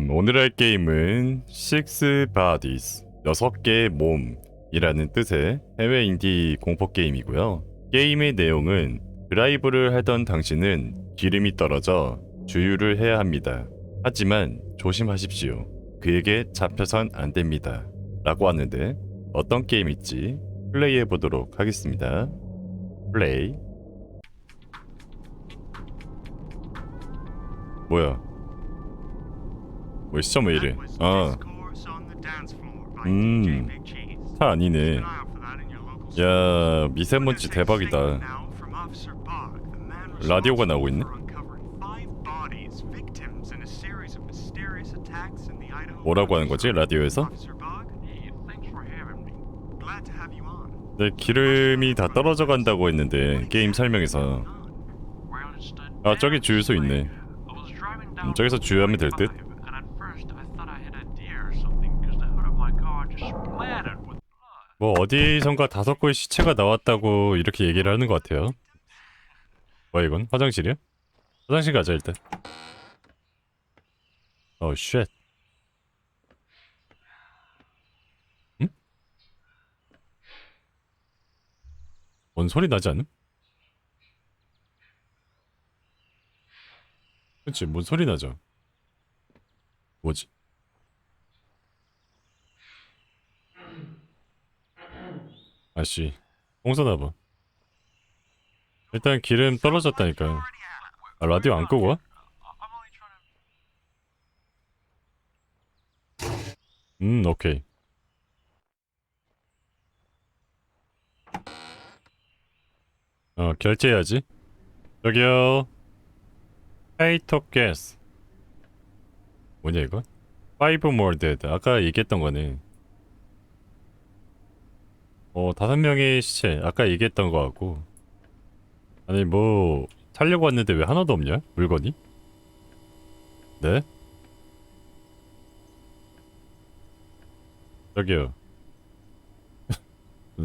음, 오늘 할 게임은 Six Bodies, 여섯 개의 몸이라는 뜻의 해외 인디 공포 게임이고요. 게임의 내용은 드라이브를 하던 당신은 기름이 떨어져 주유를 해야 합니다. 하지만 조심하십시오. 그에게 잡혀선 안 됩니다. 라고 하는데 어떤 게임일지 플레이해 보도록 하겠습니다. 플레이. 뭐야? 뭐 시점 왜 이래? 아, 음, 차 아니네. 야, 미세먼지 대박이다. 라디오가 나오고 있네? 뭐라고 하는 거지, 라디오에서? 네, 기름이 다 떨어져 간다고 했는데 게임 설명에서 아 저기 주유소 있네. 음, 저기서 주유하면 될 듯. 뭐 어디선가 다섯 개의 시체가 나왔다고 이렇게 얘기를 하는 것 같아요. 뭐야 이건? 화장실이야? 화장실 가자 일단. 어 쉣. 응? 뭔 소리 나지 않음? 그치 뭔 소리 나죠? 뭐지? 아씨 홍서나봐 일단 기름 떨어졌다니까 아 라디오 안 끄고 와? 음 오케이. 어 결제해야지. 저기요. 페이톱 게스 뭐냐 이거? 파이브 more dead. 아까 얘기했던 거네 어 다섯 명의 시체 아까 얘기했던 거 같고 아니 뭐 살려고 왔는데 왜 하나도 없냐 물건이? 네? 저기요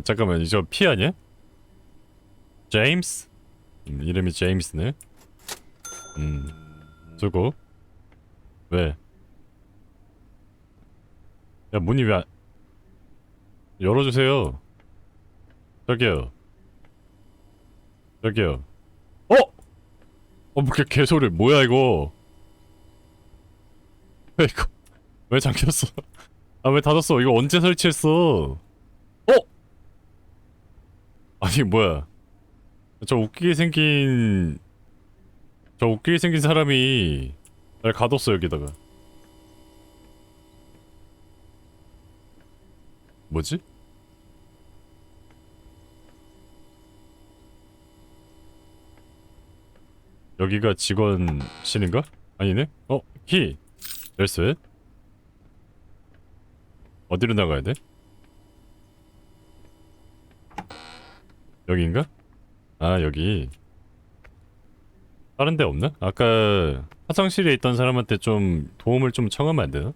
잠깐만 이저 피 아니야? 제임스? 음, 이름이 제임스네 음 수고 왜? 야 문이 왜 안... 열어주세요 저기요 저기요 어? 어, 뭐, 개, 개소리, 뭐야, 이거? 왜, 이거, 왜 잠겼어? 아, 왜 닫았어? 이거 언제 설치했어? 어? 아니, 뭐야. 저 웃기게 생긴, 저 웃기게 생긴 사람이 날 가뒀어, 여기다가. 뭐지? 여기가 직원실인가? 아니네? 어? 키! 열쇠? 어디로 나가야 돼? 여기인가? 아 여기 다른 데 없나? 아까 화장실에 있던 사람한테 좀 도움을 좀 청하면 안 되나?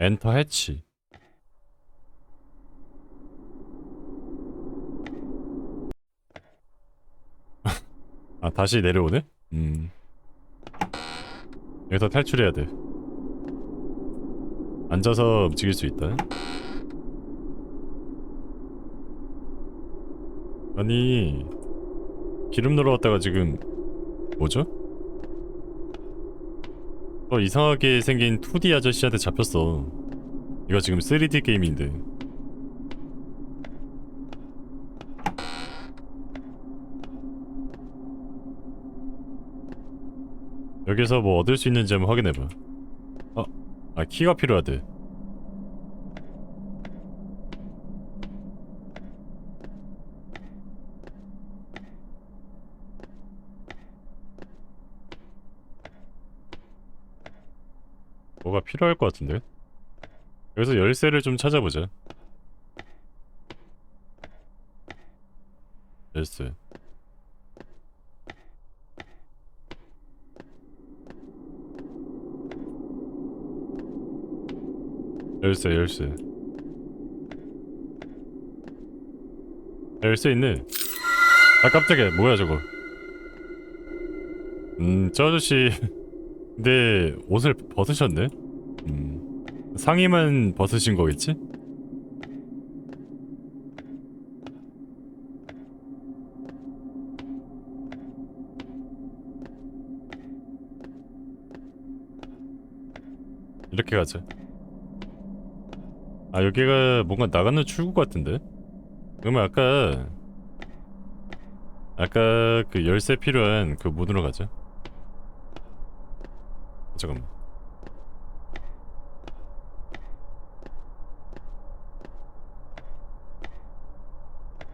엔터 해치 아 다시 내려오네? 음. 여기서 탈출해야 돼. 앉아서 움직일 수 있다. 아니 기름 넣으러 왔다가 지금 뭐죠? 어 이상하게 생긴 2D 아저씨한테 잡혔어. 이거 지금 3D 게임인데 여기서 뭐 얻을 수 있는지 한번 확인해봐 어? 아 키가 필요하대 뭐가 필요할 것 같은데? 여기서 열쇠를 좀 찾아보자 열쇠 열쇠 열쇠 열쇠 있네 아 깜짝이야 뭐야 저거 음저 아저씨 근데 옷을 벗으셨네? 음, 상의만 벗으신 거겠지? 이렇게 가자. 아 여기가 뭔가 나가는 출구 같은데? 그러면 아까 아까 그 열쇠 필요한 그 문으로 가자. 잠깐만.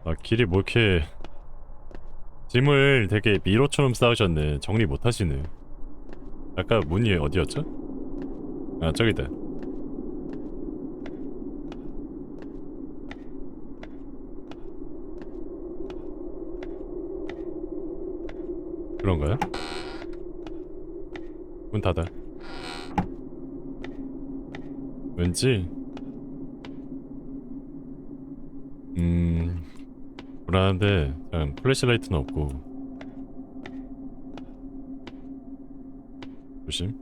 아 길이 뭐 이렇게 짐을 되게 미로처럼 쌓으셨네. 정리 못 하시네. 아까 문이 어디였죠? 아 저기다. 그런가요? 문 닫아. 왠지 음 불안한데 잠깐 플래시라이트는 없고 조심.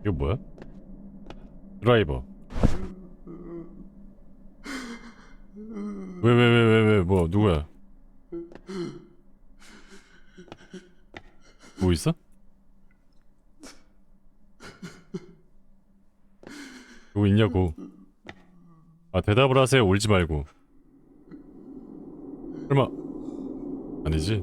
이거 뭐야? 드라이버. 왜 왜 왜 왜 왜뭐 누구야? 뭐 있어? 뭐 있냐고? 아 대답을 하세요 울지 말고. 설마 아니지?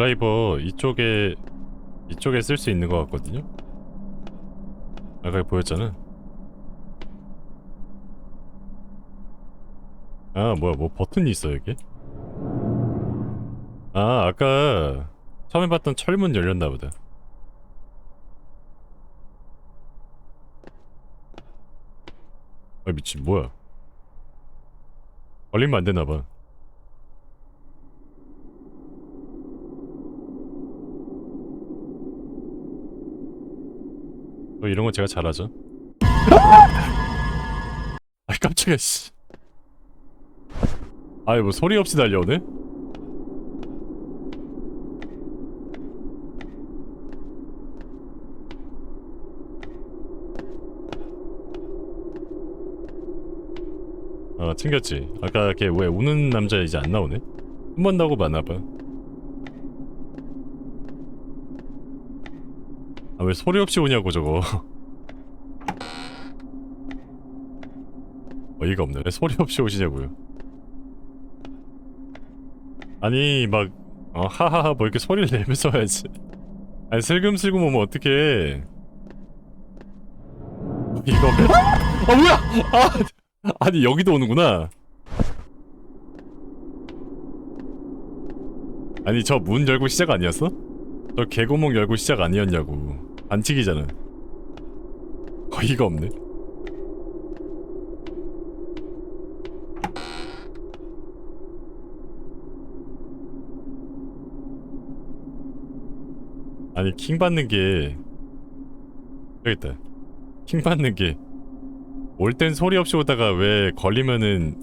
드라이버 이쪽에 이쪽에 쓸 수 있는 것 같거든요. 아까 보였잖아. 아 뭐야 뭐 버튼이 있어 여기? 아 아까 처음에 봤던 철문 열렸나 보다. 아 미친 뭐야? 걸리면 안 되나 봐. 어, 이런 거 제가 잘하죠. 아 깜짝이야 씨. 아이 뭐 소리 없이 달려오네? 어 챙겼지. 아까 걔 왜 우는 남자 이제 안 나오네? 한번 나오고 마나봐. 아 왜 소리 없이 오냐고 저거. 어이가 없네. 왜 소리 없이 오시냐고요. 아니 막 어, 하하하 뭐 이렇게 소리를 내면서 해야지. 아니 슬금슬금 오면 어떡해. 이거 아 뭐야? 아 아니 여기도 오는구나. 아니 저 문 열고 시작 아니었어? 저 개구멍 열고 시작 아니었냐고. 반칙이잖아. 어이가 없네. 아니 킹 받는 게 여기 있다. 킹 받는 게 올 땐 소리 없이 오다가 왜 걸리면은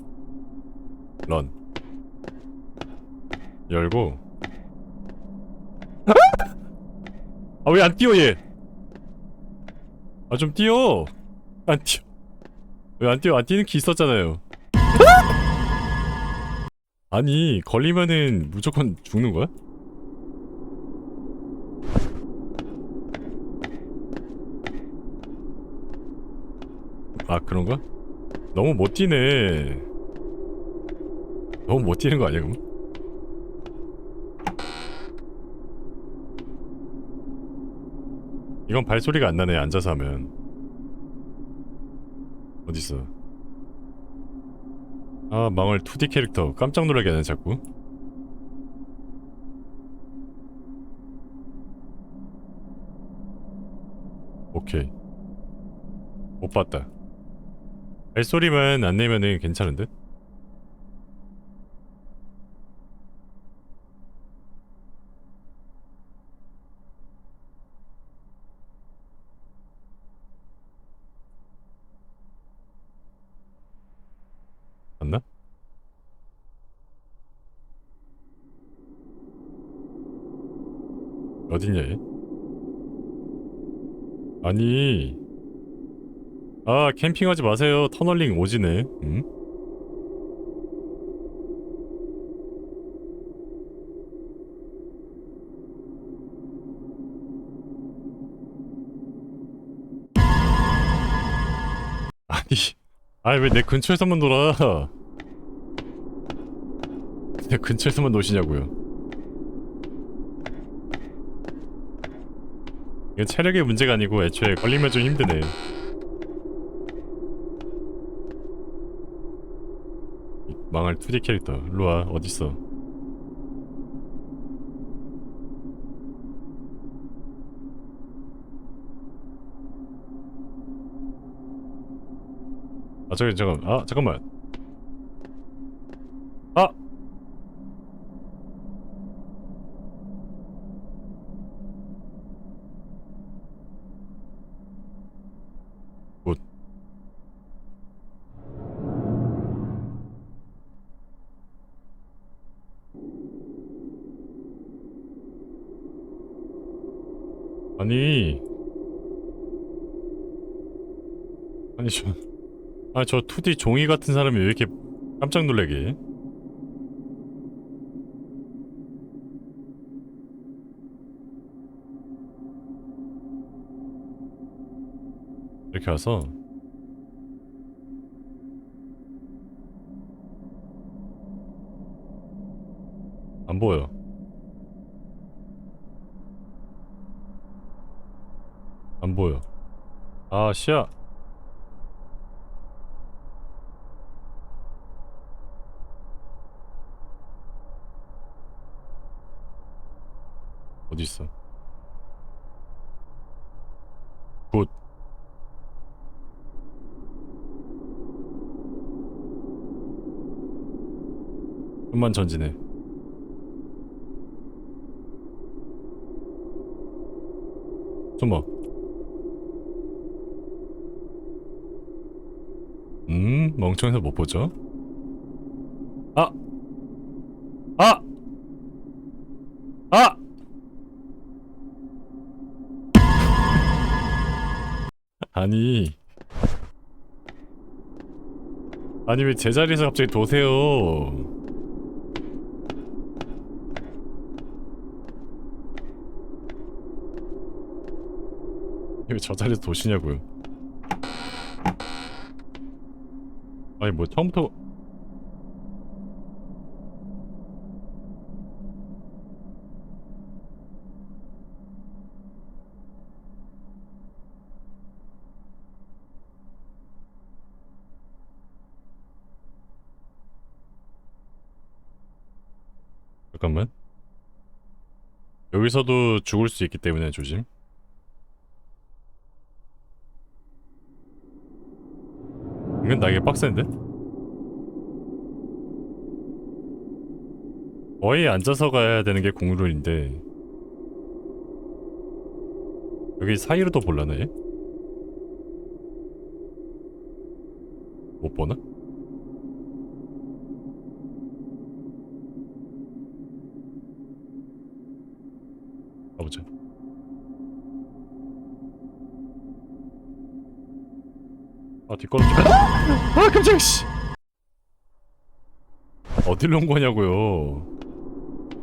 런 열고 아 왜 안 뛰어 얘? 아 좀 뛰어 안 뛰어 왜 안 뛰어 안 뛰는 키 있었잖아요 아니 걸리면은 무조건 죽는 거야? 아 그런가? 너무 못 뛰네 너무 못 뛰는 거 아니야 그럼? 이건 발소리가 안 나네 앉아서 하면. 어딨어? 아 망을 2D 캐릭터. 깜짝 놀라게 하네 자꾸. 오케이. 못 봤다. 발소리만 안 내면은 괜찮은데? 아니. 아 캠핑하지 마세요. 터널링 오지네. 응? 아니 아니 왜 내 근처에서만 놀아? 내 근처에서만 노시냐고요 이건 체력의 문제가 아니고 애초에 걸리면 좀 힘드네 이 망할 2D 캐릭터. 일로와. 어딨어? 아 저기 잠깐 아 잠깐만 아 저 2D 종이 같은 사람이 왜 이렇게 깜짝 놀래게? 해? 이렇게 와서. 안 보여. 안 보여. 아 시야 어디 있어? 굿. 좀만 전진해. 숨어. 음, 멍청해서 못 보죠? 아! 아! 아니. 아니 왜 제자리에서 갑자기 도세요? 왜 저 자리에서 도시냐고요? 아니 뭐 처음부터 잠깐만 여기서도 죽을 수 있기 때문에 조심 이건 나에게 빡센데? 거의 앉아서 가야 되는 게 공룰인데 여기 사이로도 볼라네 못 보나? 뒷걸음 좀 아 깜짝이야 씨. 어딜로 온 거냐고요.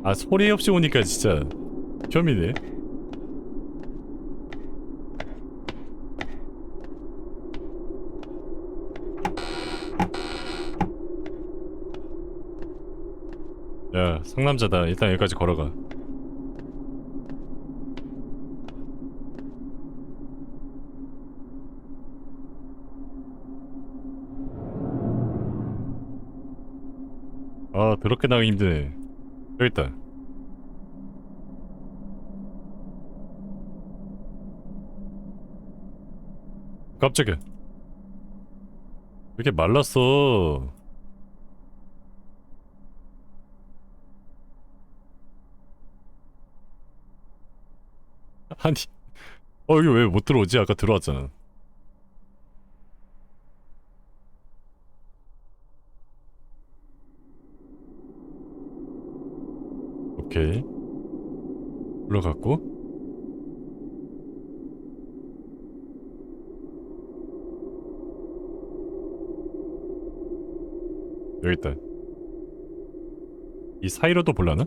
아 소리 없이 오니까 진짜 겸이네. 야 상남자다. 일단 여기까지 걸어가 아 더럽게 나가기 힘드네 여기 있다 깜짝이야. 왜 이렇게 말랐어? 아니, 어 여기 왜 못 들어오지? 아까 들어왔잖아. 오케이. 올라갔고. 여기 있다. 이 사이로도 볼라나?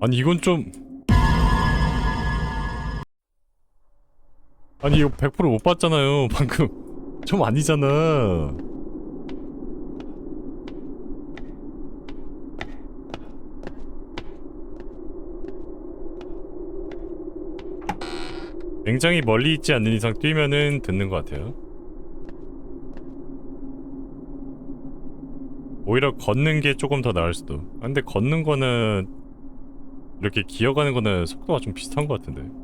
아니 이건 좀 아니 이거 100%못 봤잖아요 방금. 좀 아니잖아. 굉장히 멀리 있지 않는 이상 뛰면은 듣는 것 같아요. 오히려 걷는 게 조금 더 나을 수도. 아, 근데 걷는 거는 이렇게 기어가는 거는 속도가 좀 비슷한 것 같은데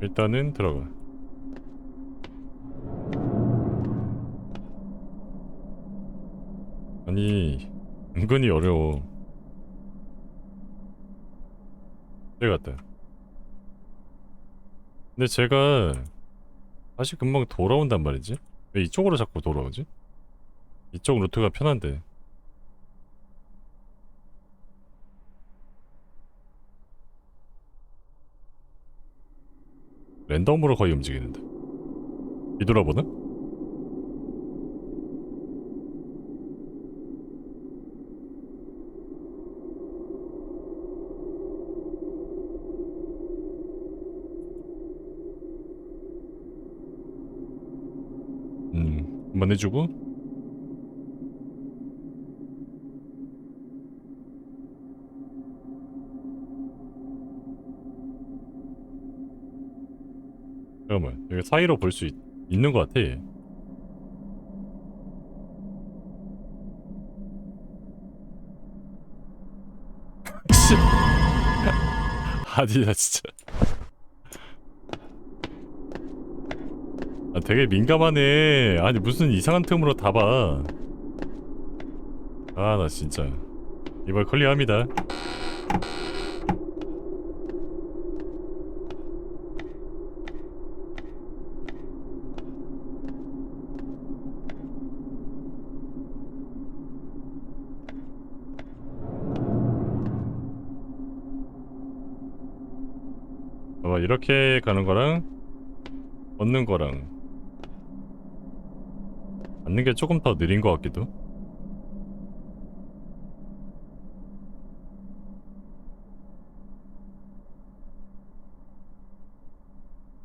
일단은 들어가. 아니 은근히 어려워. 여기 갔다. 근데 제가 다시 금방 돌아온단 말이지? 왜 이쪽으로 자꾸 돌아오지? 이쪽 루트가 편한데 랜덤으로 거의 움직이는데 뒤돌아보나? 음 한번 해주고 여기 사이로 볼 수 있는 것 같아. 아니야 진짜. 아 되게 민감하네. 아니 무슨 이상한 틈으로 다봐. 아 나 진짜. 이번 클리어합니다 이렇게 가는 거랑 얻는 거랑 받는 게 조금 더 느린 것 같기도.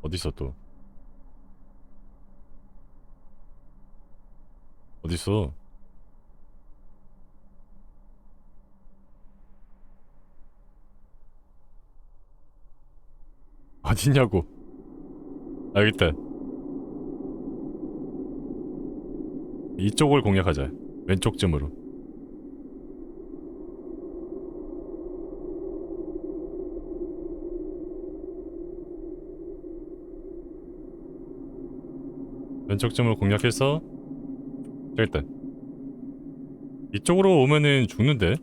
어딨어 또? 어딨어 어딨냐고. 알겠다. 이쪽을 공략하자. 왼쪽 쯤으로. 왼쪽 쯤으로 공략해서 저기 있다. 이쪽으로 오면은 죽는데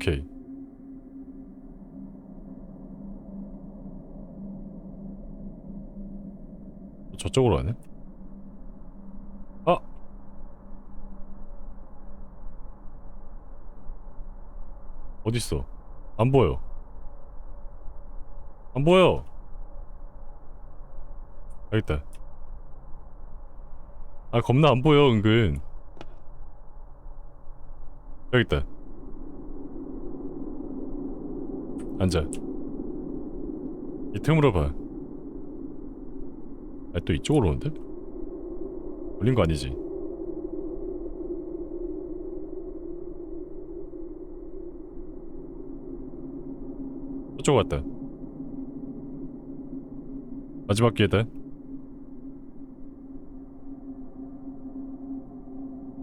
오케이 저쪽으로 가네? 아! 어딨어? 안 보여. 안 보여! 여기 있다. 아, 겁나 안 보여, 은근. 여기 있다. 앉아. 이 틈으로 봐. 아, 또 이쪽으로 오는데? 걸린 거 아니지? 저쪽 왔다. 마지막 기회다.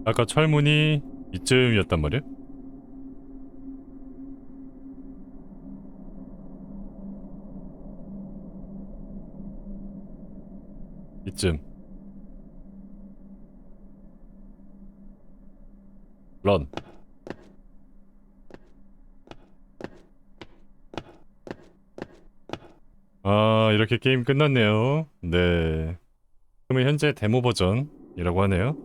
아까 철문이 이쯤이었단 말이야? 이쯤. 런. 아, 이렇게 게임 끝났네요. 네. 그러면 현재 데모 버전이라고 하네요.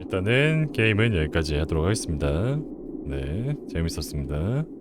일단은 게임은 여기까지 하도록 하겠습니다. 네, 재밌었습니다.